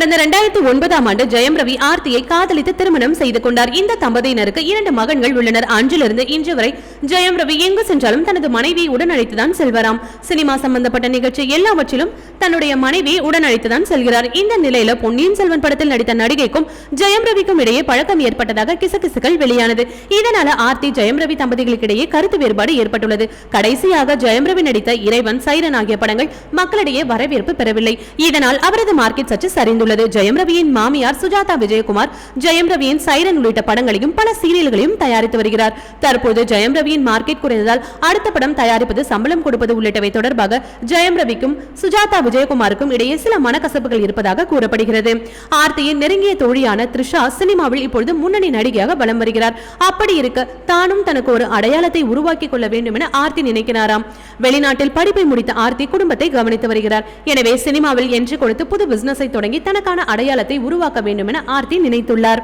கடந்த இரண்டாயிரத்தி ஒன்பதாம் ஆண்டு ஜெயம் ரவி ஆர்த்தியை காதலித்து திருமணம் செய்து கொண்டார். இந்த தம்பதியினருக்கு இரண்டு மகன்கள் உள்ளனர். அன்றிலிருந்து இன்று வரை ஜெயம் ரவி எங்கு சென்றாலும் தனது மனைவி உடனழைத்துதான் செல்வாராம். சினிமா சம்பந்தப்பட்ட நிகழ்ச்சி எல்லாவற்றிலும் தன்னுடைய மனைவி உடனழைத்துதான் செல்கிறார். இந்த நிலையில பொன்னியின் செல்வன் படத்தில் நடித்த நடிகைக்கும் ஜெயம் ரவிக்கும் இடையே பழக்கம் ஏற்பட்டதாக கிசுகிசுகள் வெளியானது. இதனால ஆர்த்தி ஜெயம் ரவி தம்பதிகளுக்கிடையே கருத்து வேறுபாடு ஏற்பட்டுள்ளது. கடைசியாக ஜெயம் ரவி நடித்த இறைவன் சைரன் ஆகிய படங்கள் மக்களிடையே வரவேற்பு பெறவில்லை. இதனால் அவரது மார்க்கெட் சற்று சரிந்துள்ளது. ஜெயம் ரவியின் மாமியார் சுஜாதா விஜயகுமார் ஜெயம் ரவியின் சைரன் உள்ளிட்ட படங்களையும் பல சீரியல்களையும் தயாரித்து வருகிறார். தற்போது ஜெயம் ரவி ரவியின் மார்க்கெட் குறைந்ததால் அடுத்த படம் தயாரிப்பது சம்பளம் கொடுப்பது உள்ளிட்டவை தொடர்பாக ஜெயம் ரவிக்கும் சுஜாதா விஜயகுமாருக்கும் இடையே சில மனக்கசப்புகள் இருப்பதாக கூறப்படுகிறது. ஆர்த்தியின் நெருங்கிய தோழியான த்ரிஷா சினிமாவில் இப்பொழுது முன்னணி நடிகையாக வலம் வருகிறார். அப்படி இருக்க தானும் தனக்கு ஒரு அடையாளத்தை உருவாக்கிக் கொள்ள வேண்டும் என ஆர்த்தி நினைக்கிறாராம். வெளிநாட்டில் படிப்பை முடித்த ஆர்த்தி குடும்பத்தை கவனித்து வருகிறார். எனவே சினிமாவில் என்று கொடுத்து புது பிசினஸை தொடங்கி தனக்கான அடையாளத்தை உருவாக்க வேண்டும் என ஆர்த்தி நினைத்துள்ளார்.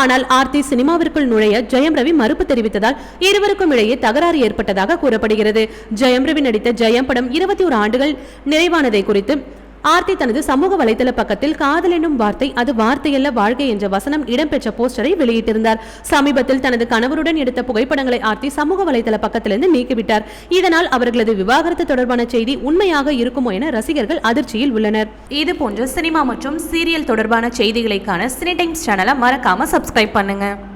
ஆனால் ஆர்த்தி சினிமாவிற்குள் நுழைய ஜெயம் ரவி மறுப்பு தெரிவித்ததால் இருவருக்கும் இடையே தகராறு ஏற்பட்டதாக கூறப்படுகிறது. ஜெயம் ரவி நடித்த ஜெயம் படம் இருபத்தி ஒரு ஆண்டுகள் நிறைவானதை குறித்து ஆர்த்தி தனது சமூக வலைதள பக்கத்தில் காதல் என்னும் வார்த்தை அது வார்த்தையல்ல வாழ்க்கை என்ற வசனம் இடம்பெற்ற போஸ்டரை வெளியிட்டிருந்தார். சமீபத்தில் தனது கணவருடன் எடுத்த புகைப்படங்களை ஆர்த்தி சமூக வலைதள பக்கத்திலிருந்து நீக்கிவிட்டார். இதனால் அவர்களது விவாகரத்து தொடர்பான செய்தி உண்மையாக இருக்குமோ என ரசிகர்கள் அதிர்ச்சியில் உள்ளனர். இது போன்ற சினிமா மற்றும் சீரியல் தொடர்பான செய்திகளை சினி டைம்ஸ் சேனலை மறக்காம சப்ஸ்கிரைப் பண்ணுங்க.